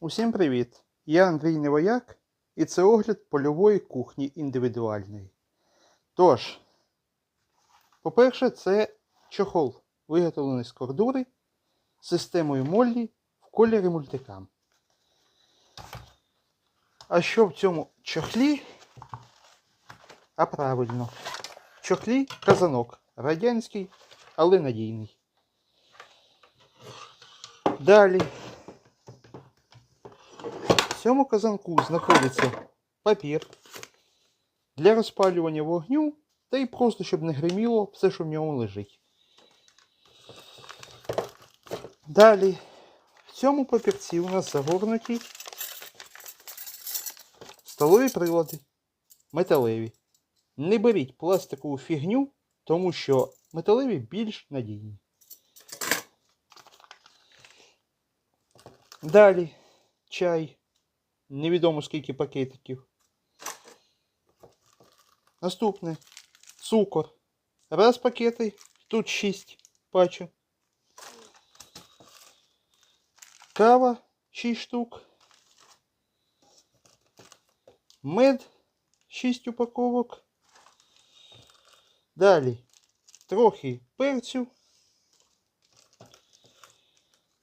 Усім привіт! Я Андрій Невояк і це огляд польової кухні індивідуальної. Тож, по-перше, це чохол, виготовлений з кордури системою Моллі в кольорі мультикам. А що в цьому чохлі? А правильно, в чохлі казанок радянський, але надійний. Далі. Цьому казанку знаходиться папір для розпалювання вогню та й просто, щоб не гриміло все, що в ньому лежить. Далі, в цьому папірці у нас загорнуті столові прилади металеві. Не беріть пластикову фігню, тому що металеві більш надійні. Далі чай. Невідомо скільки пакетиків. Наступне цукор. Раз пакети, тут 6 пачок. Кава 6 штук. Мед 6 упаковок. Далі трохи перцю.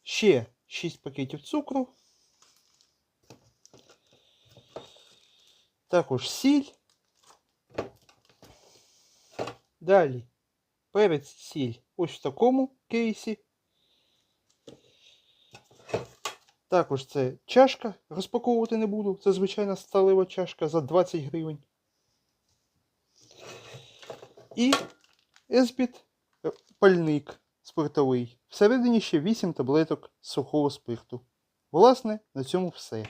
Ще 6 пакетів цукру. Також сіль. Далі перець сіль ось в такому кейсі. Також це чашка. Розпаковувати не буду. Це звичайна сталева чашка за 20 гривень. І есбіт е, пальник спиртовий. Всередині ще 8 таблеток сухого спирту. Власне, на цьому все.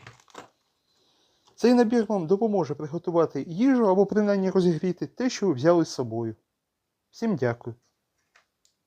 Цей набір вам допоможе приготувати їжу або принаймні розігріти те, що ви взяли з собою. Всім дякую.